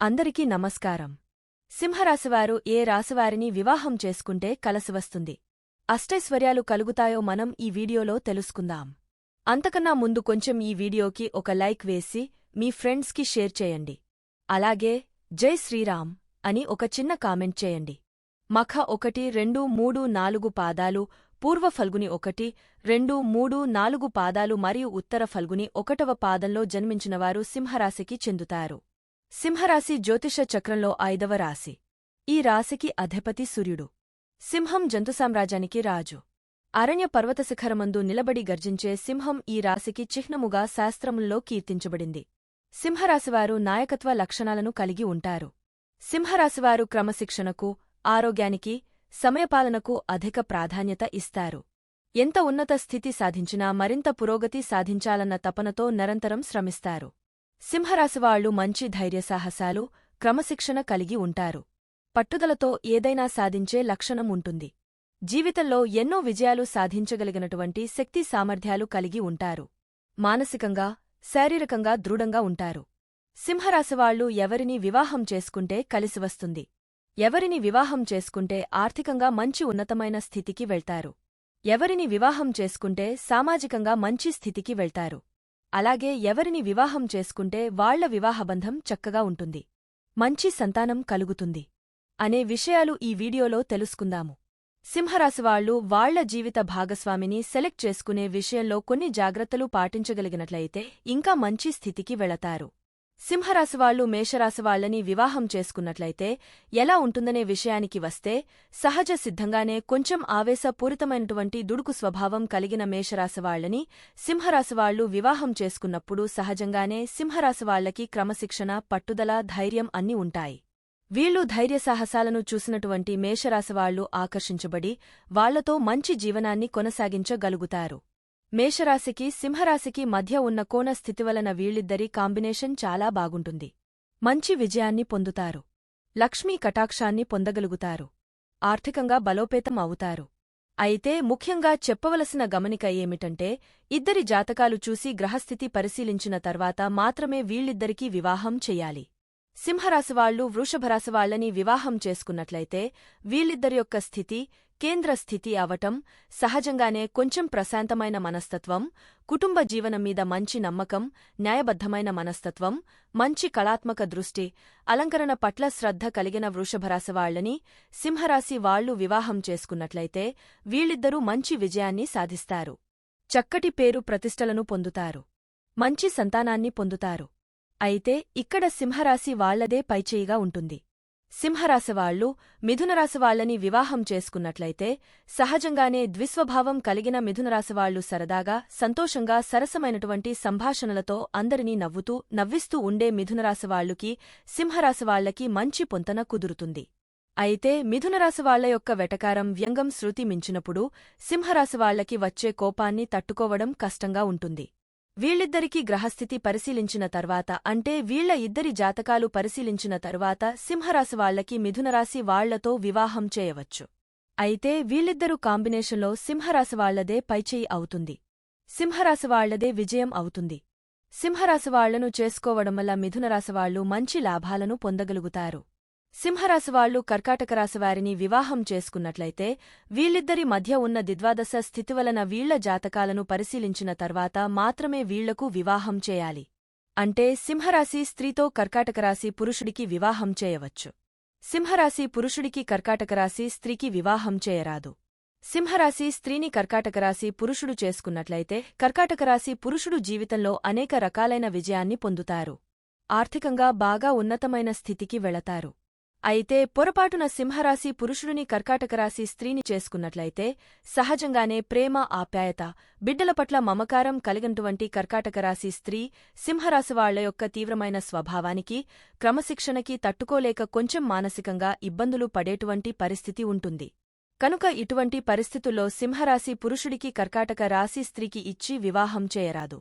అందరికీ నమస్కారం. సింహరాశివారు ఏ రాశివారిని వివాహం చేసుకుంటే కలసివస్తుంది అష్టైశ్వర్యాలు కలుగుతాయో మనం ఈ వీడియోలో తెలుసుకుందాం. అంతకన్నా ముందు కొంచెం ఈ వీడియోకి ఒక లైక్ వేసి మీ ఫ్రెండ్స్కి షేర్ చేయండి. అలాగే జై శ్రీరామ్ అని ఒక చిన్న కామెంట్ చేయండి. మఖ ఒకటి రెండు మూడు నాలుగు పాదాలు పూర్వ ఫల్గుని ఒకటి రెండు మూడు నాలుగు పాదాలు మరియు ఉత్తర ఫల్గుని ఒకటవ పాదంలో జన్మించినవారు సింహరాశికి చెందుతారు. సింహరాశి జ్యోతిష చక్రంలో ఐదవ రాశి. ఈ రాశికి అధిపతి సూర్యుడు. సింహం జంతుసామ్రాజ్యానికి రాజు. అరణ్య పర్వత శిఖరమందు నిలబడి గర్జించే సింహం ఈ రాశికి చిహ్నముగా శాస్త్రముల్లో కీర్తించబడింది. సింహరాశివారు నాయకత్వ లక్షణాలను కలిగి ఉంటారు. సింహరాశివారు క్రమశిక్షణకు ఆరోగ్యానికి సమయపాలనకు అధిక ప్రాధాన్యత ఇస్తారు. ఎంత ఉన్నత స్థితి సాధించినా మరింత పురోగతి సాధించాలన్న తపనతో నిరంతరం శ్రమిస్తారు. సింహరాశివాళ్ళు మంచి ధైర్యసాహసాలు క్రమశిక్షణ కలిగి ఉంటారు. పట్టుదలతో ఏదైనా సాధించే లక్షణం ఉంటుంది. జీవితంలో ఎన్నో విజయాలు సాధించగలిగినటువంటి శక్తి సామర్థ్యాలు కలిగి ఉంటారు. మానసికంగా శారీరకంగా దృఢంగా ఉంటారు. సింహరాశివాళ్ళు ఎవరిని వివాహం చేసుకుంటే కలిసివస్తుంది ఎవరిని వివాహం చేసుకుంటే ఆర్థికంగా మంచి ఉన్నతమైన స్థితికి వెళ్తారు. ఎవరిని వివాహం చేసుకుంటే సామాజికంగా మంచి స్థితికి వెళ్తారు. అలాగే ఎవరిని వివాహం చేసుకుంటే వాళ్ళ వివాహబంధం చక్కగా ఉంటుంది. మంచి సంతానం కలుగుతుంది. అనే విషయాలు ఈ వీడియోలో తెలుసుకుందాము. సింహరాశివాళ్ళు వాళ్ళ జీవిత భాగస్వామిని సెలెక్ట్ చేసుకునే విషయంలో కొన్ని జాగ్రత్తలు పాటించగలిగినట్లయితే ఇంకా మంచి స్థితికి వెళతారు. సింహరాశివాళ్ళు మేషరాశివాళ్ళని వివాహం చేసుకున్నట్లయితే ఎలా ఉంటుందనే విషయానికి వస్తే సహజ సిద్ధంగానే కొంచెం ఆవేశపూరితమైనటువంటి దుడుకు స్వభావం కలిగిన మేషరాశివాళ్ళని సింహరాశివాళ్ళు వివాహం చేసుకున్నప్పుడు సహజంగానే సింహరాశివాళ్ళకి క్రమశిక్షణ పట్టుదల ధైర్యం అన్నీ ఉంటాయి. వీళ్ళు ధైర్యసాహసాలను చూసినటువంటి మేషరాశివాళ్ళు ఆకర్షించబడి వాళ్ళతో మంచి జీవనాన్ని కొనసాగించగలుగుతారు. మేషరాశికి సింహరాశికి మధ్య ఉన్న కోణ స్థితి వలన వీళ్ళిద్దరి కాంబినేషన్ చాలా బాగుంటుంది. మంచి విజయాన్ని పొందుతారు. లక్ష్మీ కటాక్షాన్ని పొందగలుగుతారు. ఆర్థికంగా బలోపేతం అవుతారు. అయితే ముఖ్యంగా చెప్పవలసిన గమనిక ఏమిటంటే ఇద్దరి జాతకాలు చూసి గ్రహస్థితి పరిశీలించిన తర్వాత మాత్రమే వీళ్ళిద్దరికీ వివాహం చెయ్యాలి సింహరాశివాళ్ళు వృషభరాశివాళ్ళని వివాహం చేసుకున్నట్లయితే వీళ్ళిద్దరి యొక్క స్థితి కేంద్ర స్థితి అవటం సహజంగానే కొంచెం ప్రశాంతమైన మనస్తత్వం కుటుంబ జీవనం మీద మంచి నమ్మకం న్యాయబద్ధమైన మనస్తత్వం మంచి కళాత్మక దృష్టి అలంకరణ పట్ల శ్రద్ధ కలిగిన వృషభరాశివాళ్ళని సింహరాశి వాళ్ళు వివాహం చేసుకున్నట్లయితే వీళ్ళిద్దరూ మంచి విజయాన్ని సాధిస్తారు. చక్కటి పేరు ప్రతిష్టలను పొందుతారు. మంచి సంతానాన్ని పొందుతారు. అయితే ఇక్కడ సింహరాశి వాళ్ళదే పైచేయిగా ఉంటుంది. సింహరాశివాళ్ళు మిథునరాశివాళ్ళని వివాహం చేసుకున్నట్లయితే సహజంగానే ద్విస్వభావం కలిగిన మిథునరాశివాళ్ళు సరదాగా సంతోషంగా సరసమైనటువంటి సంభాషణలతో అందరినీ నవ్వుతూ నవ్విస్తూ ఉండే మిథునరాశివాళ్ళుకి సింహరాశివాళ్ళకి మంచి పొంతన కుదురుతుంది. అయితే మిథునరాశివాళ్ళ యొక్క వెటకారం వ్యంగం శృతి మించినప్పుడు సింహరాశివాళ్ళకి వచ్చే కోపాన్ని తట్టుకోవడం కష్టంగా ఉంటుంది. వీళ్ళిద్దరికీ గ్రహస్థితి పరిశీలించిన తర్వాత అంటే వీళ్ళ ఇద్దరి జాతకాలు పరిశీలించిన తరువాత సింహరాశివాళ్ళకి మిథునరాశి వాళ్ళతో వివాహం చేయవచ్చు. అయితే వీళ్ళిద్దరూ కాంబినేషన్లో సింహరాశివాళ్ళదే పైచేయి అవుతుంది. సింహరాశివాళ్ళదే విజయం అవుతుంది. సింహరాశివాళ్ళను చేసుకోవడం వల్ల మిథునరాశివాళ్ళు మంచి లాభాలను పొందగలుగుతారు. సింహరాశివాళ్ళు కర్కాటకరాశివారిని వివాహం చేసుకున్నట్లయితే వీళ్ళిద్దరి మధ్య ఉన్న దిద్వాదశ స్థితి వలన వీళ్ళ జాతకాలను పరిశీలించిన తర్వాత మాత్రమే వీళ్ళకు వివాహం చేయాలి. అంటే సింహరాశి స్త్రీతో కర్కాటకరాశి పురుషుడికి వివాహం చేయవచ్చు. సింహరాశి పురుషుడికి కర్కాటకరాశి స్త్రీకి వివాహం చేయరాదు. సింహరాశి స్త్రీని కర్కాటకరాశి పురుషుడు చేసుకున్నట్లయితే కర్కాటకరాశి పురుషుడు జీవితంలో అనేక రకాలైన విజయాన్ని పొందుతారు. ఆర్థికంగా బాగా ఉన్నతమైన స్థితికి వెళతారు. అయితే పొరపాటున సింహరాశి పురుషుడిని కర్కాటకరాశి స్త్రీని చేసుకున్నట్లయితే సహజంగానే ప్రేమ ఆప్యాయత బిడ్డల పట్ల మమకారం కలిగినటువంటి కర్కాటకరాశి స్త్రీ సింహరాశివాళ్ళ యొక్క తీవ్రమైన స్వభావానికి క్రమశిక్షణకి తట్టుకోలేక కొంచెం మానసికంగా ఇబ్బందులు పడేటువంటి పరిస్థితి ఉంటుంది. కనుక ఇటువంటి పరిస్థితుల్లో సింహరాశి పురుషుడికి కర్కాటక రాశి స్త్రీకి ఇచ్చి వివాహం చేయరాదు.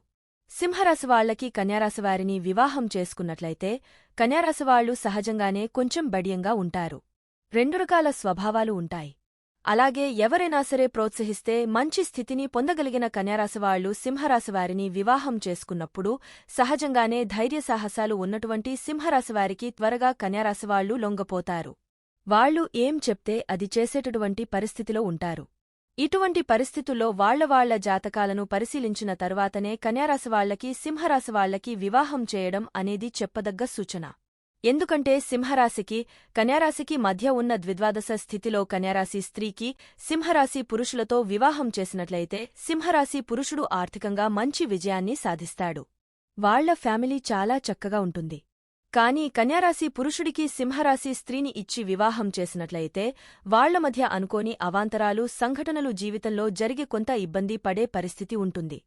సింహరాశివాళ్ళకి కన్యారాశివారిని వివాహం చేసుకున్నట్లయితే కన్యారాశివాళ్ళు సహజంగానే కొంచెం బడియంగా ఉంటారు. రెండు రకాల స్వభావాలు ఉంటాయి. అలాగే ఎవరైనా సరే ప్రోత్సహిస్తే మంచి స్థితిని పొందగలిగిన కన్యారాశివాళ్ళు సింహరాశివారిని వివాహం చేసుకున్నప్పుడు సహజంగానే ధైర్యసాహసాలు ఉన్నటువంటి సింహరాశివారికి త్వరగా కన్యారాశివాళ్ళు లొంగపోతారు. వాళ్ళు ఏం చెప్తే అది చేసేటటువంటి పరిస్థితిలో ఉంటారు. ఇటువంటి పరిస్థితుల్లో వాళ్ళవాళ్ళ జాతకాలను పరిశీలించిన తరువాతనే కన్యారాశివాళ్ళకి సింహరాశివాళ్ళకి వివాహం చేయడం అనేది చెప్పదగ్గ సూచన. ఎందుకంటే సింహరాశికి కన్యారాశికి మధ్య ఉన్న ద్విద్వాదశ స్థితిలో కన్యారాశి స్త్రీకి సింహరాశి పురుషులతో వివాహం చేసినట్లయితే సింహరాశి పురుషుడు ఆర్థికంగా మంచి విజయాన్ని సాధిస్తాడు. వాళ్ళ ఫ్యామిలీ చాలా చక్కగా ఉంటుంది. కాని కన్యారాశి పురుషుడికి సింహరాశి స్త్రీని ఇచ్చి వివాహం చేసినట్లయితే వాళ్ళ మధ్య అనుకోని అవాంతరాలు సంఘటనలు జీవితంలో జరిగి కొంత ఇబ్బంది పడే పరిస్థితి ఉంటుంది.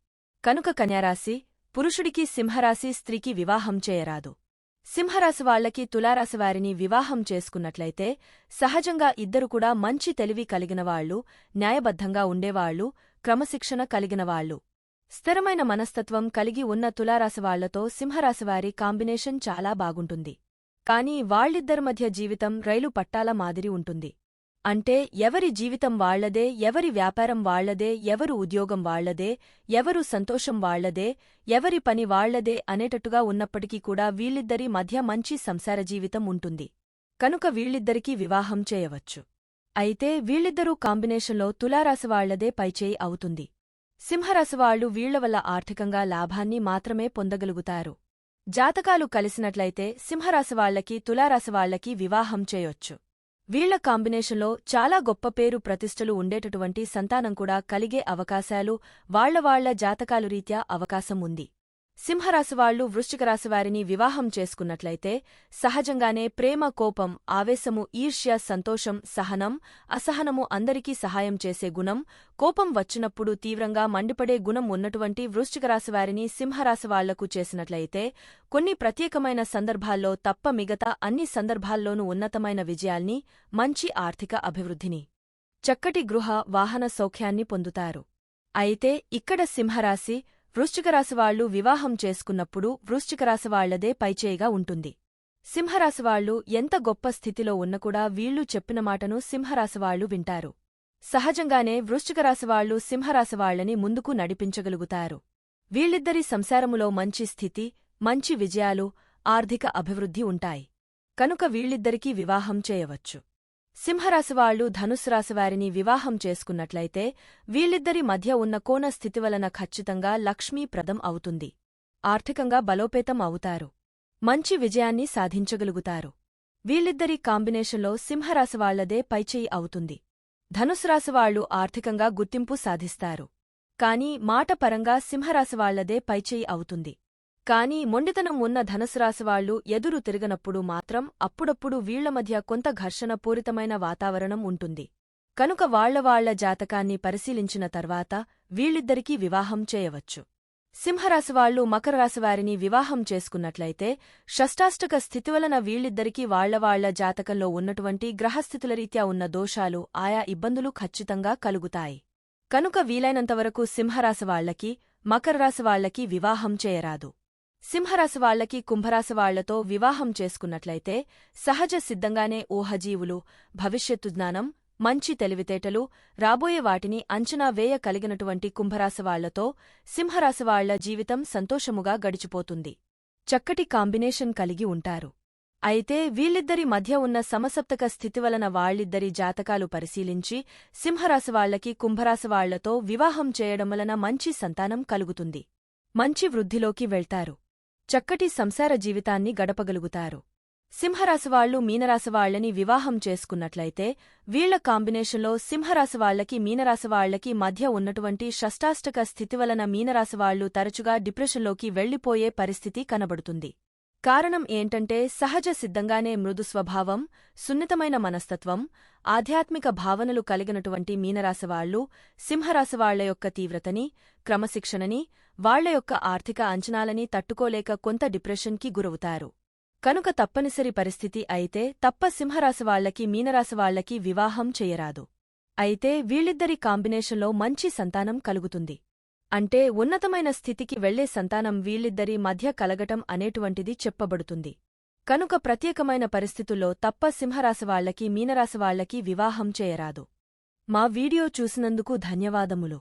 కనుక కన్యారాశి పురుషుడికి సింహరాశి స్త్రీకి వివాహం చేయరాదు. సింహరాశి వాళ్ళకి తులారాశివారిని వివాహం చేసుకున్నట్లయితే సహజంగా ఇద్దరు కూడా మంచి తెలివి కలిగినవాళ్ళు న్యాయబద్ధంగా ఉండేవాళ్ళు క్రమశిక్షణ కలిగినవాళ్ళు స్థిరమైన మనస్తత్వం కలిగి ఉన్న తులారాశివాళ్ళతో సింహరాశివారి కాంబినేషన్ చాలా బాగుంటుంది. కాని వాళ్ళిద్దరి మధ్య జీవితం రైలు పట్టాల మాదిరి ఉంటుంది. అంటే ఎవరి జీవితం వాళ్ళదే ఎవరి వ్యాపారం వాళ్ళదే ఎవరు ఉద్యోగం వాళ్ళదే ఎవరు సంతోషం వాళ్ళదే ఎవరి పని వాళ్ళదే అనేటట్టుగా ఉన్నప్పటికీ కూడా వీళ్ళిద్దరి మధ్య మంచి సంసార జీవితం ఉంటుంది. కనుక వీళ్ళిద్దరికీ వివాహం చేయవచ్చు. అయితే వీళ్ళిద్దరూ కాంబినేషన్లో తులారాశివాళ్ళదే పైచేయి అవుతుంది. సింహరాశివాళ్ళు వీళ్ళవల్ల ఆర్థికంగా లాభాన్ని మాత్రమే పొందగలుగుతారు. జాతకాలు కలిసినట్లయితే సింహరాశివాళ్ళకి తులారాశివాళ్ళకి వివాహం చేయొచ్చు. వీళ్ళ కాంబినేషన్లో చాలా గొప్ప పేరు ప్రతిష్టలు ఉండేటటువంటి సంతానం కూడా కలిగే అవకాశాలు వాళ్ళవాళ్ళ జాతకాలు రీత్యా అవకాశం ఉంది. సింహరాశివాళ్ళు వృశ్చికరాశివారిని వివాహం చేసుకున్నట్లయితే సహజంగానే ప్రేమ కోపం ఆవేశము ఈర్ష్య సంతోషం సహనం అసహనము అందరికీ సహాయం చేసే గుణం కోపం వచ్చినప్పుడు తీవ్రంగా మండిపడే గుణం ఉన్నటువంటి వృశ్చికరాశివారిని సింహరాశివాళ్ళకు చేసినట్లయితే కొన్ని ప్రత్యేకమైన సందర్భాల్లో తప్ప మిగతా అన్ని సందర్భాల్లోనూ ఉన్నతమైన విజయాల్ని మంచి ఆర్థిక అభివృద్ధిని చక్కటి గృహ వాహన సౌఖ్యాన్ని పొందుతారు. అయితే ఇక్కడ సింహరాశి వృశ్చికరాశివాళ్ళు వివాహం చేసుకున్నప్పుడు వృశ్చికరాశివాళ్ళదే పైచేయిగా ఉంటుంది. సింహరాశివాళ్ళు ఎంత గొప్ప స్థితిలో ఉన్నకూడా వీళ్ళు చెప్పిన మాటను సింహరాశివాళ్ళు వింటారు. సహజంగానే వృశ్చికరాశివాళ్ళు సింహరాశివాళ్ళని ముందుకు నడిపించగలుగుతారు. వీళ్ళిద్దరి సంసారములో మంచి స్థితి మంచి విజయాలు ఆర్థిక అభివృద్ధి ఉంటాయి. కనుక వీళ్ళిద్దరికీ వివాహం చేయవచ్చు. సింహరాశివాళ్ళు ధనుస్రాశివారిని వివాహం చేసుకున్నట్లయితే వీళ్ళిద్దరి మధ్య ఉన్న కోన స్థితి వలన ఖచ్చితంగా లక్ష్మీప్రదం అవుతుంది. ఆర్థికంగా బలోపేతం అవుతారు. మంచి విజయాన్ని సాధించగలుగుతారు. వీళ్ళిద్దరి కాంబినేషన్లో సింహరాశివాళ్ళదే పైచేయి అవుతుంది. ధనుస్రాశివాళ్ళు ఆర్థికంగా గుర్తింపు సాధిస్తారు. కాని మాటపరంగా సింహరాశివాళ్ళదే పైచేయి అవుతుంది. కాని మొండితనం ఉన్న ధనసురాశివాళ్ళు ఎదురు తిరగనప్పుడు మాత్రం అప్పుడప్పుడు వీళ్ళ మధ్య కొంత ఘర్షణ పూరితమైన వాతావరణం ఉంటుంది. కనుక వాళ్ళవాళ్ళ జాతకాన్ని పరిశీలించిన తర్వాత వీళ్ళిద్దరికీ వివాహం చేయవచ్చు. సింహరాశివాళ్ళు మకరరాశివారిని వివాహం చేసుకున్నట్లయితే షష్టాష్టక స్థితివలన వీళ్ళిద్దరికీ వాళ్ళవాళ్ళ జాతకంలో ఉన్నటువంటి గ్రహస్థితుల రీత్యా ఉన్న దోషాలు ఆయా ఇబ్బందులు ఖచ్చితంగా కలుగుతాయి. కనుక వీలైనంతవరకు సింహరాశివాళ్ళకి మకరరాశివాళ్ళకి వివాహం చేయరాదు. సింహరాశివాళ్ళకి కుంభరాశివాళ్ళతో వివాహం చేసుకున్నట్లయితే సహజ సిద్ధంగానే ఊహజీవులు భవిష్యత్తు జ్ఞానం మంచి తెలివితేటలు రాబోయే వాటిని అంచనా వేయ కలిగినటువంటి కుంభరాశివాళ్ళతో సింహరాశివాళ్ళ జీవితం సంతోషముగా గడిచిపోతుంది. చక్కటి కాంబినేషన్ కలిగి ఉంటారు. అయితే వీళ్ళిద్దరి మధ్య ఉన్న సమసప్తక స్థితి వలన వాళ్ళిద్దరి జాతకాలు పరిశీలించి సింహరాశివాళ్ళకి కుంభరాశివాళ్ళతో వివాహం చేయడం వలన మంచి సంతానం కలుగుతుంది. మంచి వృద్ధిలోకి వెళ్తారు. చక్కటి సంసార జీవితాన్ని గడపగలుగుతారు. సింహరాశివాళ్ళు మీనరాశివాళ్ళని వివాహం చేసుకున్నట్లయితే వీళ్ళ కాంబినేషన్లో సింహరాశివాళ్ళకి మీనరాశివాళ్ళకి మధ్య ఉన్నటువంటి షష్టాష్టక స్థితి వలన మీనరాశివాళ్ళు తరచుగా డిప్రెషన్లోకి వెళ్ళిపోయే పరిస్థితి కనబడుతుంది. కారణం ఏంటంటే సహజ సిద్ధంగానే మృదు స్వభావం సున్నితమైన మనస్తత్వం ఆధ్యాత్మిక భావనలు కలిగినటువంటి మీనరాశివాళ్ళు సింహరాశివాళ్ళ యొక్క తీవ్రతని క్రమశిక్షణని వాళ్ళ యొక్క ఆర్థిక అంచనాలని తట్టుకోలేక కొంత డిప్రెషన్కి గురవుతారు. కనుక తప్పనిసరి పరిస్థితి అయితే తప్ప సింహరాశివాళ్ళకి మీనరాశివాళ్ళకి వివాహం చేయరాదు. అయితే వీళ్ళిద్దరి కాంబినేషన్లో మంచి సంతానం కలుగుతుంది. అంటే ఉన్నతమైన స్థితికి వెళ్ళే సంతానం వీళ్ళిద్దరి మధ్య కలగటం అనేటువంటిది చెప్పబడుతుంది. కనుక ప్రత్యేకమైన పరిస్థితుల్లో తప్ప సింహరాశివాళ్ళకి మీనరాశివాళ్ళకి వివాహం చేయరాదు. మా వీడియో చూసినందుకు ధన్యవాదములు.